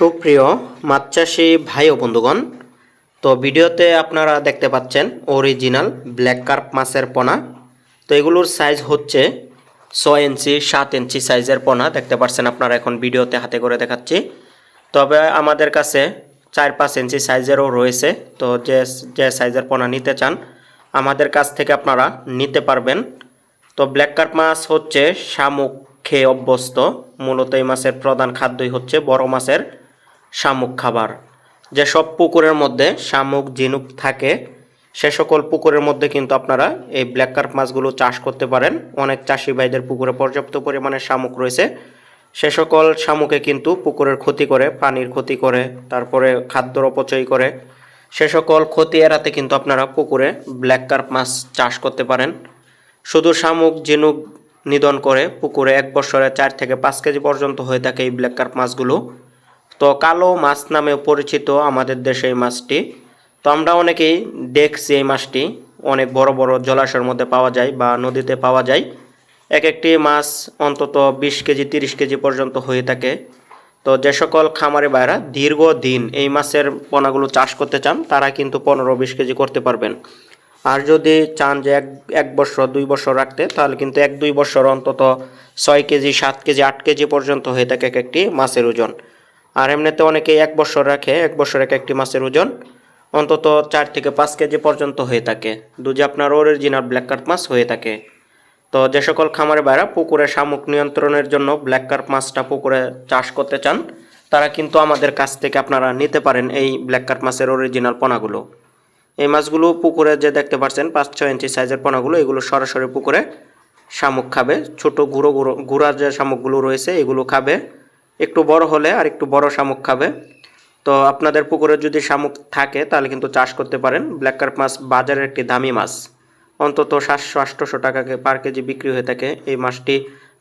সুপ্রিয় মাছ চাষি ভাই ও বন্ধুগণ, তো ভিডিওতে আপনারা দেখতে পাচ্ছেন অরিজিনাল ব্ল্যাক কার্প মাছের পোনা। তো এগুলোর সাইজ হচ্ছে ছয় ইঞ্চি, সাত ইঞ্চি সাইজের পোনা। দেখতে পাচ্ছেন আপনারা এখন ভিডিওতে হাতে করে দেখাচ্ছি। তবে আমাদের কাছে চার পাঁচ ইঞ্চি সাইজেরও রয়েছে। তো যে যে সাইজের পোনা নিতে চান, আমাদের কাছ থেকে আপনারা নিতে পারবেন। তো ব্ল্যাক কার্প মাছ হচ্ছে শামুক খেয়ে অভ্যস্ত। মূলত এই মাছের প্রধান খাদ্যই হচ্ছে বড় মাছের শামুক খাবার। যেসব পুকুরের মধ্যে শামুক, ঝিনুক থাকে, সে সকল পুকুরের মধ্যে কিন্তু আপনারা এই ব্ল্যাক কার্প মাছগুলো চাষ করতে পারেন। অনেক চাষি ভাইদের পুকুরে পর্যাপ্ত পরিমাণে শামুক রয়েছে। সে সকল শামুকে কিন্তু পুকুরের ক্ষতি করে, পানির ক্ষতি করে, তারপরে খাদ্যর অপচয় করে। সে সকল ক্ষতি এড়াতে কিন্তু আপনারা পুকুরে ব্ল্যাক কার্প মাছ চাষ করতে পারেন। শুধু শামুক, ঝিনুক নিধন করে পুকুরে এক বছরে চার থেকে পাঁচ কেজি পর্যন্ত হয়ে থাকে এই ব্ল্যাক কার্প মাছগুলো। তো কালো মাছ নামে পরিচিত আমাদের দেশে এই মাছটি। তো আমরা অনেকেই দেখছি এই মাছটি। অনেক বড় বড় জলাশয়ের মধ্যে পাওয়া যায় বা নদীতে পাওয়া যায়। এক একটি মাছ অন্তত বিশ কেজি, তিরিশ কেজি পর্যন্ত হয়ে থাকে। তো যে সকল খামারে বাইরা দীর্ঘদিন এই মাছের পোনাগুলো চাষ করতে চান, তারা কিন্তু পনেরো, বিশ কেজি করতে পারবেন। আর যদি চান যে এক এক বছর, দুই বছর রাখতে, তাহলে কিন্তু এক, দুই বছর অন্তত ছয় কেজি, সাত কেজি, আট কেজি পর্যন্ত হয়ে থাকে এক একটি মাছের ওজন। আর এমনিতে অনেকেই এক বছর রাখে, এক বছর এক একটি মাছের ওজন। অন্তত চার থেকে পাঁচ কেজি পর্যন্ত হয়ে থাকে। দুজি আপনার অরিজিনাল ব্ল্যাক কার্প মাছ হয়ে থাকে। তো যে সকল খামারে বাইরা পুকুরে শামুক নিয়ন্ত্রণের জন্য ব্ল্যাক কার্প মাছটা পুকুরে চাষ করতে চান, তারা কিন্তু আমাদের কাছ থেকে আপনারা নিতে পারেন এই ব্ল্যাক কার্প মাছের অরিজিনাল পোনাগুলো। এই মাছগুলো পুকুরে যে দেখতে পাচ্ছেন, পাঁচ ছয় ইঞ্চি সাইজের পোনাগুলো, এগুলো সরাসরি পুকুরে শামুক খাবে। ছোট গুঁড়ো গুঁড়ো গুঁড়ার যে শামুকগুলো রয়েছে, এগুলো খাবে। একটু বড় হলে আর একটু বড় শামুক খাবে। তো আপনাদের পুকুরে যদি শামুক থাকে, তাহলে কিন্তু চাষ করতে পারেন। ব্ল্যাক কার্প মাছ বাজারের একটি দামি মাছ। অন্তত সাতশো, আটশোশো টাকাকে পার কেজি বিক্রি হয়ে থাকে। এই মাছটি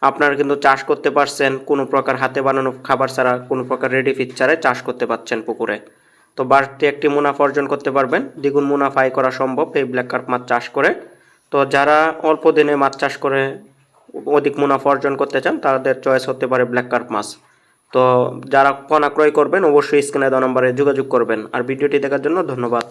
আপনারা কিন্তু চাষ করতে পারছেন। কোনো প্রকার হাতে বানানো খাবার ছাড়া, কোনো প্রকার রেডি ফিট ছাড়াই চাষ করতে পারছেন পুকুরে। তো বাড়তি একটি মুনাফা অর্জন করতে পারবেন। দ্বিগুণ মুনাফা আয় করা সম্ভব এই ব্ল্যাক কার্প মাছ চাষ করে। তো যারা অল্প দিনে মাছ চাষ করে অধিক মুনাফা অর্জন করতে চান, তাদের চয়েস হতে পারে ব্ল্যাক কার্প মাছ। তো যারা কণা ক্রয় করবেন, অবশ্যই স্ক্রিনে দেওয়া নম্বরে যোগাযোগ করবেন। আর ভিডিওটি দেখার জন্য ধন্যবাদ।